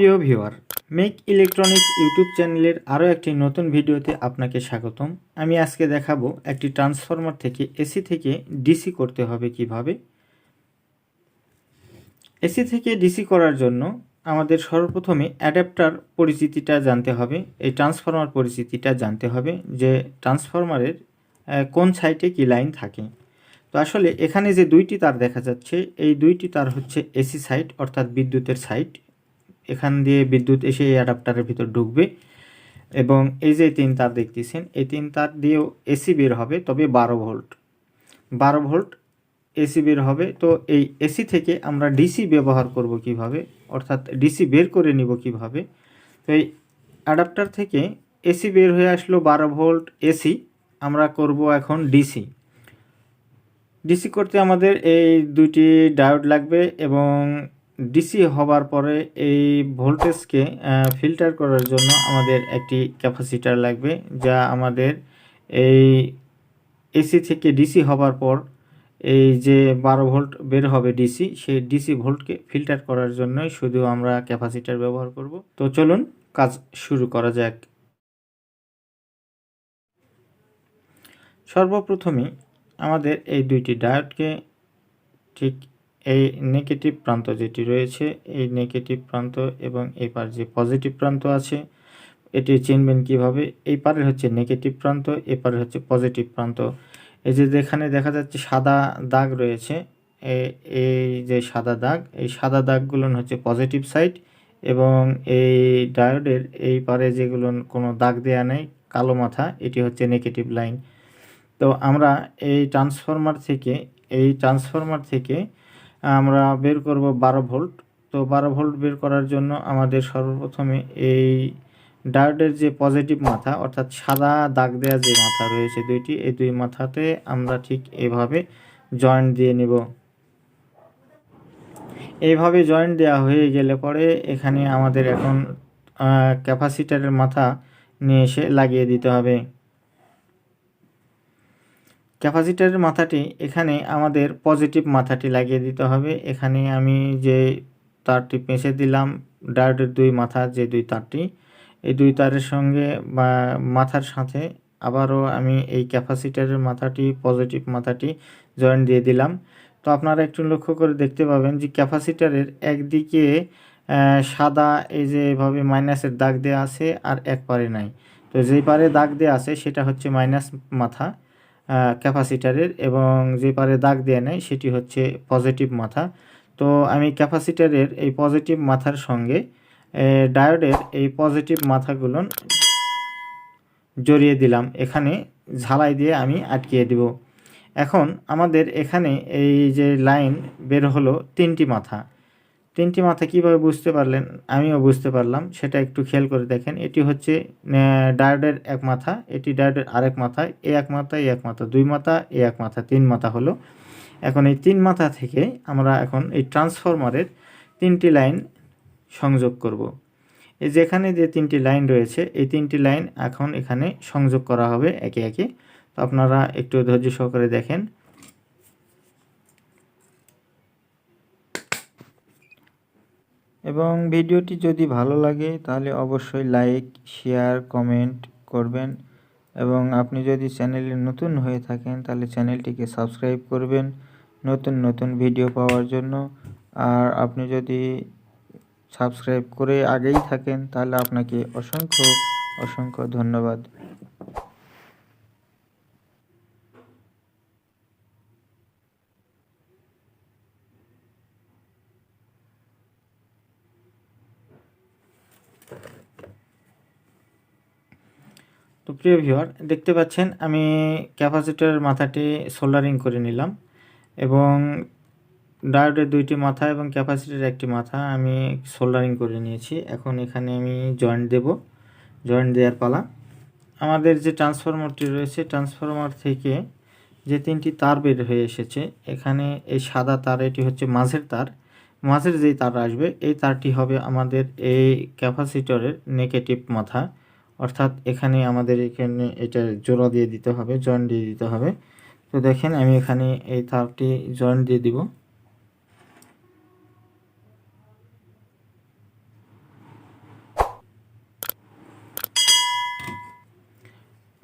প্রিয় viewer, make electronics YouTube চ্যানেলের আরও একটি নতুন ভিডিওতে আপনাকে স্বাগতম। আমি আজকে দেখাবো একটি ট্রান্সফরমার থেকে এসি থেকে ডিসি করতে হবে কীভাবে। এসি থেকে ডিসি করার জন্য আমাদের সর্বপ্রথমে অ্যাডাপ্টার পরিচিতিটা জানতে হবে। এই ট্রান্সফরমার পরিচিতিটা জানতে হবে যে ট্রান্সফরমারের কোন সাইটে কি লাইন থাকে। তো আসলে এখানে যে দুইটি তার দেখা যাচ্ছে, এই দুইটি তার হচ্ছে এসি সাইট অর্থাৎ বিদ্যুতের সাইট। এখান দিয়ে বিদ্যুৎ এসে এই অ্যাডাপ্টারের ভিতর ঢুকবে। এবং এই যে তিন তার দেখতেছেন, এই তিন তার দিয়েও এসি বের হবে, তবে বারো ভোল্ট। বারো ভোল্ট এসি বের হবে, তো এই এসি থেকে আমরা ডিসি ব্যবহার করব কীভাবে? অর্থাৎ ডিসি বের করে নিব কীভাবে? তো এই অ্যাডাপ্টার থেকে এসি বের হয়ে আসলো বারো ভোল্ট এসি আমরা করব এখন ডিসি ডিসি করতে আমাদের এই দুইটি ডায়োড লাগবে এবং ডিসি হবার পরে এই ভোল্টেজকে ফিল্টার করার জন্য আমাদের একটি ক্যাপাসিটার লাগবে, যা আমাদের এই এসি থেকে ডিসি হবার পর এই যে বারো ভোল্ট বের হবে ডিসি সেই ডিসি ভোল্টকে ফিল্টার করার জন্যই শুধু আমরা ক্যাপাসিটার ব্যবহার করব। তো চলুন কাজ শুরু করা যাক। সর্বপ্রথমে আমাদের এই দুইটি ডায়োডকে ঠিক এই নেগেটিভ প্রান্ত যেটি রয়েছে, এই নেগেটিভ প্রান্ত এবং এই পার যে পজিটিভ প্রান্ত আছে, এটি চিনবেন কীভাবে? এই পারের হচ্ছে নেগেটিভ প্রান্ত, এ হচ্ছে পজিটিভ প্রান্ত। এই যে যেখানে দেখা যাচ্ছে সাদা দাগ রয়েছে এই যে সাদা দাগ, এই সাদা দাগগুলো হচ্ছে পজিটিভ সাইড এবং এই ডায়োডের এই পারে যেগুলো কোনো দাগ দেয়া নেই, কালো মাথা, এটি হচ্ছে নেগেটিভ লাইন তো আমরা এই ট্রান্সফরমার থেকে, এই ট্রান্সফরমার থেকে আমরা বের করব বারো ভোল্ট। তো বারো ভোল্ট বের করার জন্য আমাদের সর্বপ্রথমে এই ডায়োডের যে পজিটিভ মাথা, অর্থাৎ সাদা দাগ দেওয়া যে মাথা রয়েছে দুইটি, এই দুই মাথাতে আমরা ঠিক এভাবে জয়েন্ট দিয়ে নেব। এইভাবে জয়েন্ট দেওয়া হয়ে গেলে পরে এখানে আমাদের এখন ক্যাপাসিটারের মাথা নিয়ে এসে লাগিয়ে দিতে হবে। ক্যাপাসিটারের মাথাটি, এখানে আমাদের পজিটিভ মাথাটি লাগিয়ে দিতে হবে। এখানে আমি যে তারটি পেঁচে দিলাম, ডায়োডের দুই মাথা, যে দুই তারটি, এই দুই তারের সঙ্গে বা মাথার সাথে আবারও আমি এই ক্যাপাসিটারের মাথাটি, পজিটিভ মাথাটি জয়েন্ট দিয়ে দিলাম। তো আপনারা একটু লক্ষ্য করে দেখতে পাবেন যে ক্যাপাসিটারের একদিকে সাদা এই যে এভাবে মাইনাসের দাগ দেওয়া আছে আর এক পারে নাই। তো যেই পারে দাগ দেওয়া আছে, সেটা হচ্ছে মাইনাস মাথা। ক্যাপাসিটারের এবং যে পারে দাগ দেওয়া নেয় সেটি হচ্ছে পজিটিভ মাথা। তো আমি ক্যাপাসিটারের এই পজিটিভ মাথার সঙ্গে ডায়োডের এই পজিটিভ মাথাগুলো জড়িয়ে দিলাম। এখানে ঝালাই দিয়ে আমি আটকিয়ে দেব। এখন আমাদের এখানে এই যে লাইন বের হলো তিনটি মাথা। তিনটি মাথা কীভাবে বুঝতে পারলেন? আমিও বুঝতে পারলাম। সেটা একটু খেয়াল করে দেখেন। এটি হচ্ছে ডায়োডের এক মাথা, এটি ডায়োডের আরেক মাথা, এ এক মাথা, এ এক মাথা, দুই মাথা, এ এক মাথা, তিন মাথা হলো। এখন এই তিন মাথা থেকে আমরা এখন এই ট্রান্সফরমারের তিনটি লাইন সংযোগ করব। এই যেখানে যে তিনটি লাইন রয়েছে, এই তিনটি লাইন এখন এখানে সংযোগ করা হবে একে একে। তো আপনারা একটু ধৈর্য সহকারে দেখেন। এবং ভিডিওটি যদি ভালো লাগে, তাহলে অবশ্যই লাইক শেয়ার কমেন্ট করবেন। এবং আপনি যদি চ্যানেলে নতুন হয়ে থাকেন, তাহলে চ্যানেলটিকে সাবস্ক্রাইব করবেন নতুন নতুন ভিডিও পাওয়ার জন্য। আর আপনি যদি সাবস্ক্রাইব করে আগেই থাকেন, তাহলে আপনাকে অসংখ্য অসংখ্য ধন্যবাদ। তো প্রিয় ভিউয়ার, দেখতে পাচ্ছেন আমি ক্যাপাসিটরের মাথাটি সোল্ডারিং করে নিলাম এবং ডায়োডের দুইটি মাথা এবং ক্যাপাসিটির একটি মাথা আমি সোল্ডারিং করে নিয়েছি। এখন এখানে আমি জয়েন্ট দেব, জয়েন্ট দেওয়ার পালা। আমাদের যে ট্রান্সফরমারটি রয়েছে, ট্রান্সফরমার থেকে যে তিনটি তার বের হয়ে এসেছে, এখানে এই সাদা তার, এটি হচ্ছে মাঝের তার। মাঝের যেই তার আসবে, এই তারটি হবে আমাদের এই ক্যাপাসিটরের নেগেটিভ মাথা। অর্থাৎ এখানে আমাদের এখানে এটা জোড়া দিয়ে দিতে হবে জয়েন্ট দিয়ে দিতে হবে। তো দেখেন আমি এখানে এই তারটি জয়েন্ট দিয়ে দিব।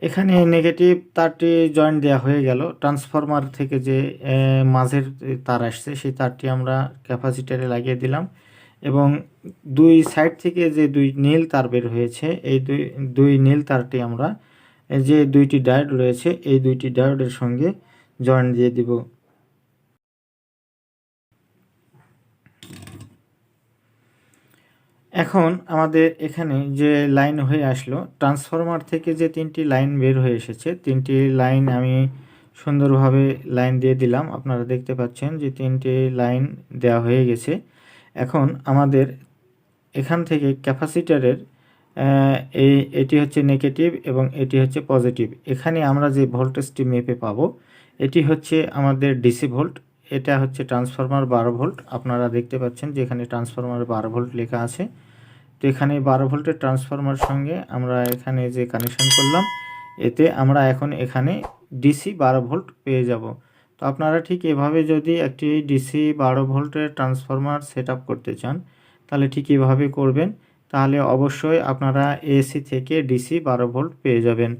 এখানে নেগেটিভ তারটি জয়েন্ট দেওয়া হয়ে গেল। ট্রান্সফরমার থেকে যে মাঝের তার আসছে, সেই তারটি আমরা ক্যাপাসিটারে লাগিয়ে দিলাম। এবং দুই সাইড থেকে যে দুই নীল তার বের হয়েছে, এই দুই দুই নীল তারটি আমরা যে দুইটি ডায়োড রয়েছে, এই দুইটি ডায়োডের সঙ্গে জয়েন্ট দিয়ে দিব। এখন আমাদের এখানে যে লাইন হয়ে আসলো ট্রান্সফরমার থেকে যে তিনটি লাইন বের হয়ে এসেছে, তিনটি লাইন আমি সুন্দরভাবে লাইন দিয়ে দিলাম। আপনারা দেখতে পাচ্ছেন যে তিনটি লাইন দেওয়া হয়ে গেছে। এখন আমাদের এখান থেকে ক্যাপাসিটারের এই, এটি হচ্ছে নেগেটিভ এবং এটি হচ্ছে পজিটিভ। এখানে আমরা যে ভোল্টেজটি মেপে পাবো, এটি হচ্ছে আমাদের ডিসি ভোল্ট, এটা হচ্ছে ট্রান্সফরমার বারো ভোল্ট। আপনারা দেখতে পাচ্ছেন যে এখানে ট্রান্সফরমার বারো ভোল্ট লেখা আছে। তো এখানে বারো ভোল্টের ট্রান্সফরমার সঙ্গে আমরা এখানে যে কানেকশন করলাম, এতে আমরা এখন এখানে ডিসি বারো ভোল্ট পেয়ে যাব। তো আপনারা ঠিক এভাবে যদি একটি ডিসি বারো ভোল্টের ট্রান্সফরমার সেট করতে চান, তাহলে ঠিক এভাবে করবেন। তাহলে অবশ্যই আপনারা এসি থেকে ডিসি বারো ভোল্ট পেয়ে যাবেন।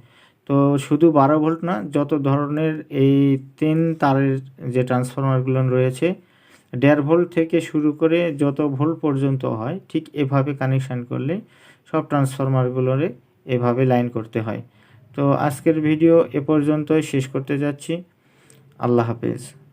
তো শুধু বারো ভোল্ট না, যত ধরনের এই তিন তারের যে ট্রান্সফরমারগুলো রয়েছে, দেড় ভোল্ট থেকে শুরু করে যত ভোল্ট পর্যন্ত হয়, ঠিক এভাবে কানেকশান করলে সব ট্রান্সফরমারগুলোরে এভাবে লাইন করতে হয়। তো আজকের ভিডিও এ পর্যন্তই। শেষ করতে যাচ্ছি। আল্লাহ হাফেজ।